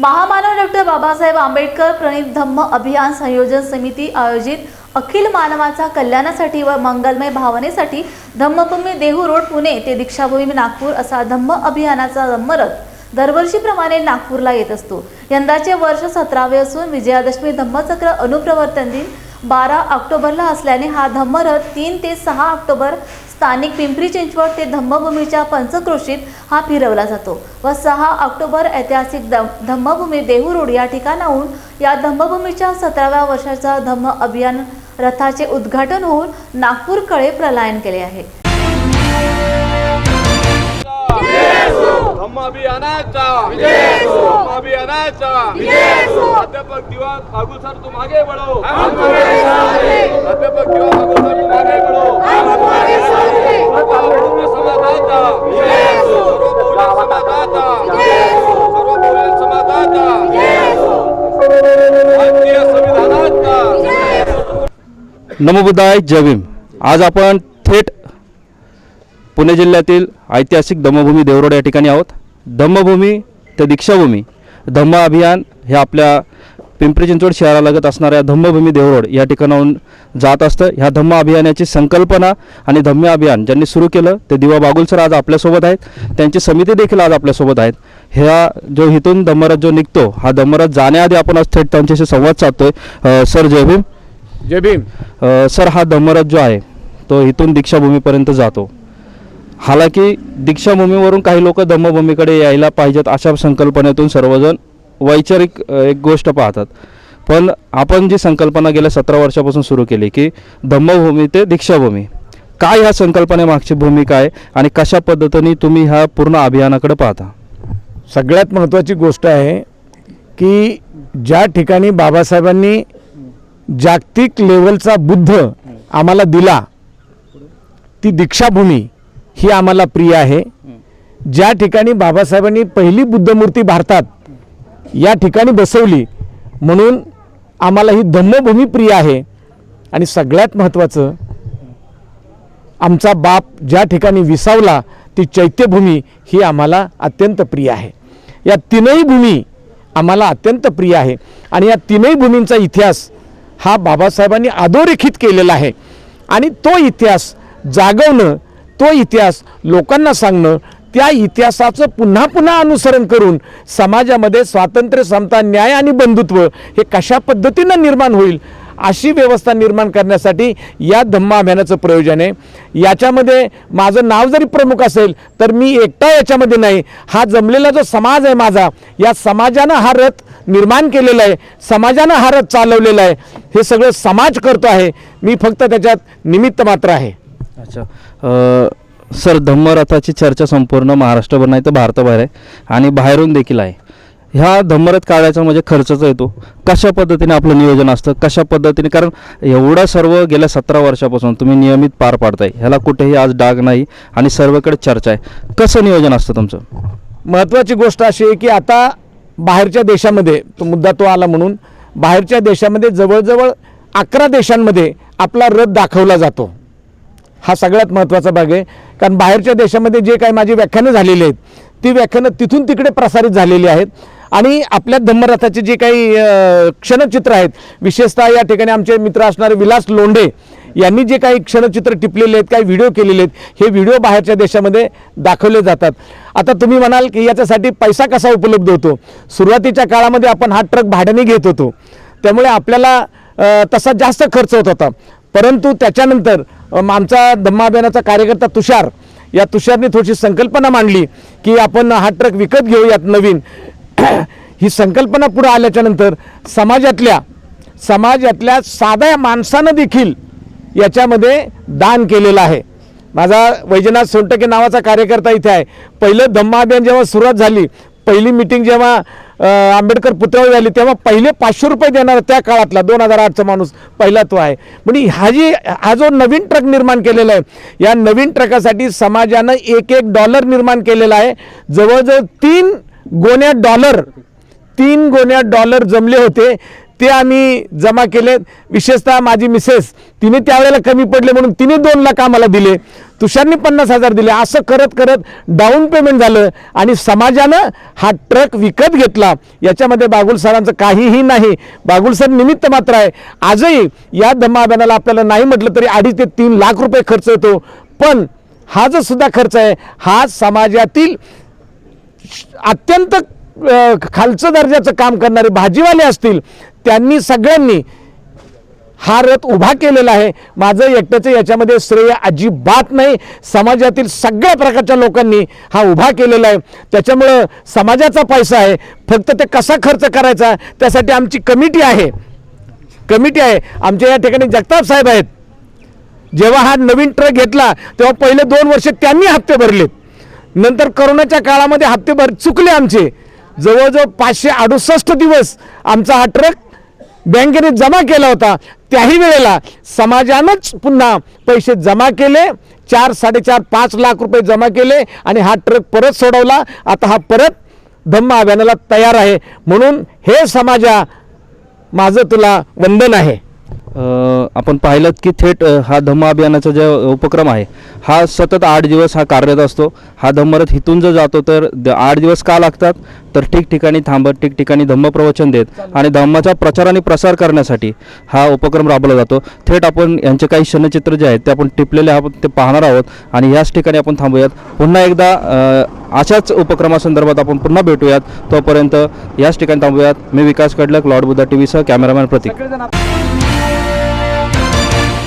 महामानव डॉक्टर बाबासाहेब आंबेडकर प्रणित धम्म अभियान संयोजन समिती आयोजित अखिल मानवाचा कल्याणासाठी व मंगलमय भावनेसाठी धम्मभूमी देहू रोड पुणे ते दीक्षाभूमी नागपूर असा धम्म अभियानाचा धम्मरथ दरवर्षीप्रमाणे नागपूरला येत असतो. यंदाचे वर्ष सतरावे असून विजयादशमी धम्मचक्र अनुप्रवर्तन दिन बारा ऑक्टोबरला असल्याने हा धम्मरथ तीन ते सहा ऑक्टोबर स्थानिक पिंपरी चिंचवड ते धम्मभूमीच्या पंचक्रोशीत हा फिरवला जातो व सहा ऑक्टोबर ऐतिहासिक धम्मभूमी देहू रोड या ठिकाणाहून या धम्मभूमीच्या सतराव्या वर्षाच्या धम्म अभियान रथाचे उद्घाटन होऊन नागपूरकडे प्रलायन केले आहे. अभियानाचा अभियानाचा. अध्यापक दिवस फागू सर तुम बढ़ो अध्यापक दिवस फागू सर तुम बढ़ो नमबुदाय जय आज आपण थेट पुणे जिल्ह्यातील ऐतिहासिक धम्मभूमी देवरोड या ठिकाणी आहोत. धम्मभूमी ते दीक्षाभूमी धम्म अभियान हे आपल्या पिंपरी चिंचवड शहरालगत असणाऱ्या धम्मभूमी देवरोड या ठिकाणाहून जात असतं. ह्या धम्म अभियानाची संकल्पना आणि धम्म अभियान ज्यांनी सुरू केलं ते दिवा बागुल सर आज आपल्यासोबत आहेत. त्यांची समिती देखील आज आपल्यासोबत आहेत. ह्या जो इथून धम्मरथ जो निघतो हा धम्मरथ जाण्याआधी आपण आज थेट त्यांच्याशी संवाद साधतोय. सर जयभीम जय भीम. सर हा धम्मरथ जो आहे तो इथून दीक्षाभूमीपर्यंत जातो. हालाकी दीक्षाभूमीवरून काही लोक धम्मभूमीकडे यायला पाहिजेत अशा संकल्पनेतून सर्वजण वैचारिक एक गोष्ट पाहतात. पण आपण जी संकल्पना गेल्या सतरा वर्षापासून सुरू केली की धम्मभूमी ते दीक्षाभूमी. काय ह्या संकल्पनेमागची भूमिका आहे आणि कशा पद्धतीने तुम्ही ह्या पूर्ण अभियानाकडे पाहता? सगळ्यात महत्त्वाची गोष्ट आहे की ज्या ठिकाणी बाबासाहेबांनी जागतिक लेवलचा बुद्ध आम्हाला दिला. ती दीक्षाभूमी ही आम्हाला प्रिय आहे. ज्या ठिकाणी बाबासाहेबांनी पहिली बुद्धमूर्ती भारतात या ठिकाणी बसवली म्हणून आम्हाला ही धम्मभूमी प्रिय आहे. आणि सगळ्यात महत्त्वाचं आमचा बाप ज्या ठिकाणी विसावला ती चैत्यभूमी ही आम्हाला अत्यंत प्रिय आहे. या तीनही भूमी आम्हाला अत्यंत प्रिय आहे. आणि या तीनही भूमींचा इतिहास हा बाबासाहेबांनी अधोरेखित केलेला आहे. आणि तो इतिहास जागवणं तो इतिहास लोकांना सांगणं त्या इतिहासाचं पुन्हा पुन्हा अनुसरण करून समाजामध्ये स्वातंत्र्य समता न्याय आणि बंधुत्व हे कशा पद्धतीनं निर्माण होईल अशी व्यवस्था निर्माण करण्यासाठी या धम्म अभियानाचं प्रयोजन आहे. याच्यामध्ये माझं नाव जरी प्रमुख असेल तर मी एकटा याच्यामध्ये नाही. हा जमलेला जो समाज आहे माझा या समाजानं हा रथ निर्माण केलेला आहे समाजानं हा रथ चालवलेला आहे. हे सगळं समाज करतो आहे. मी फक्त त्याच्यात निमित्त मात्र आहे. अच्छा. सर धम्मरथाची चर्चा संपूर्ण महाराष्ट्रभर नाही तर भारताबाहेर आहे. आणि बाहेरून देखील आहे. ह्या धम्मरथ काढायचा म्हणजे खर्चाचा येतो. कशा पद्धतीने आपलं नियोजन असतं? कशा पद्धतीने? कारण एवढं सर्व गेल्या सतरा वर्षापासून तुम्ही नियमित पार पाडताय. ह्याला कुठेही आज डाग नाही आणि सर्वकडे चर्चा आहे. कसं नियोजन असतं तुमचं? महत्त्वाची गोष्ट अशी आहे की आता बाहेरच्या देशामध्ये तो मुद्दा तो आला म्हणून बाहेरच्या देशामध्ये जवळजवळ अकरा देशांमध्ये आपला रथ दाखवला जातो. हा सगळ्यात महत्त्वाचा भाग आहे. कारण बाहेरच्या देशामध्ये जे काही माझी व्याख्यानं झालेली आहेत ती व्याख्यानं तिथून तिकडे प्रसारित झालेली आहेत. आणि आपल्या धम्मरथाचे जे काही क्षणचित्र आहेत विशेषतः या ठिकाणी आमचे मित्र असणारे विलास लोंढे यांनी जे काही क्षणचित्र टिपलेले आहेत काही व्हिडिओ केलेले आहेत हे व्हिडिओ बाहेरच्या देशामध्ये दाखवले जातात. आता तुम्ही म्हणाल की याच्यासाठी पैसा कसा उपलब्ध होतो? सुरुवातीच्या काळामध्ये आपण हा ट्रक भाड्याने घेत होतो. त्यामुळे आपल्याला तसा जास्त खर्च होत होता. परंतु त्याच्यानंतर अम, आमचा धम्माभियानाचा कार्यकर्ता तुषार या तुषारने थोडीशी संकल्पना मांडली की आपण हा ट्रक विकत घेऊयात नवीन. ही संकल्पना पुढं आल्याच्यानंतर समाजातल्या समाजातल्या साध्या माणसानं देखील याच्यामध्ये दान केलेलं आहे. माझा वैजनाथ सोनटके नावाचा कार्यकर्ता इथे आहे. पहिलं धम्मा अभियान जेव्हा सुरुवात झाली पहिली मिटिंग जेव्हा आंबेडकर पुतळी झाली तेव्हा पहिले पाचशे रुपये देणारा त्या काळातला दोन हजार आठचा माणूस पहिला तो आहे. म्हणजे हा जी हा जो नवीन ट्रक निर्माण केलेला आहे या नवीन ट्रकासाठी समाजानं एक एक डॉलर निर्माण केलेला आहे. जवळजवळ तीन गोण्या डॉलर तीन गोण्या डॉलर जमले होते ते आम्ही जमा केले. विशेषतः माझी मिसेस तिने त्यावेळेला कमी पडले म्हणून तिने दोन लाख आम्हाला दिले. तुषारनी पन्नास हजार दिले. असं करत करत डाऊन पेमेंट झालं आणि समाजानं हा ट्रक विकत घेतला. याच्यामध्ये बागुल सरांचं काहीही नाही. बागुल सर निमित्त मात्र आहे. आजही या धम्मा अभियानाला आपल्याला नाही म्हटलं तरी अडीच ते तीन लाख रुपये खर्च येतो पण हा जो सुद्धा खर्च आहे हा समाजातील अत्यंत खालचं दर्जाचं काम करणारे भाजीवाले असतील त्यांनी सगळ्यांनी हा रथ उभा केलेला आहे. माझं एकट्याचं याच्यामध्ये श्रेय अजिबात नाही. समाजातील सगळ्या प्रकारच्या लोकांनी हा उभा केलेला आहे. त्याच्यामुळं समाजाचा पैसा आहे. फक्त ते कसा खर्च करायचा त्यासाठी आमची कमिटी आहे. कमिटी आहे. आमच्या या ठिकाणी जगताप साहेब आहेत. जेव्हा हा नवीन ट्रक घेतला तेव्हा पहिले दोन वर्ष त्यांनी हप्ते भरलेत. नंतर करोनाच्या काळामध्ये हप्ते भर चुकले आमचे. जवळजवळ पाचशे अडुसष्ट दिवस आमचा हा ट्रक बँकेने जमा केला होता. त्याही वेळेला समाजानंच पुन्हा पैसे जमा केले. चार साडेचार पाच लाख रुपये जमा केले आणि हा ट्रक परत सोडवला. आता हा परत धम्म अभियानाला तयार आहे. म्हणून हे समाजा माझं तुला वंदन आहे. आपण पाहिलं की थेट हा धम्म अभियानाचा जो उपक्रम आहे हा सतत आठ दिवस हा कार्यरत असतो. हा धम्मरथ इथून जर जातो तर द आठ दिवस का लागतात? तर ठिकठिकाणी थांबत ठिकठिकाणी धम्म प्रवचन देत आणि धम्माचा प्रचार आणि प्रसार करण्यासाठी हा उपक्रम राबवला जातो. थेट आपण यांचे काही क्षणचित्र जे आहेत ते आपण टिपलेले आपण ते पाहणार आहोत आणि याच ठिकाणी आपण थांबूयात. पुन्हा एकदा अशाच उपक्रमासंदर्भात आपण पुन्हा भेटूयात. तोपर्यंत याच ठिकाणी थांबूयात. मी विकास कडलक लॉर्ड बुद्धा टी व्हीसह कॅमेरामॅन प्रतीक.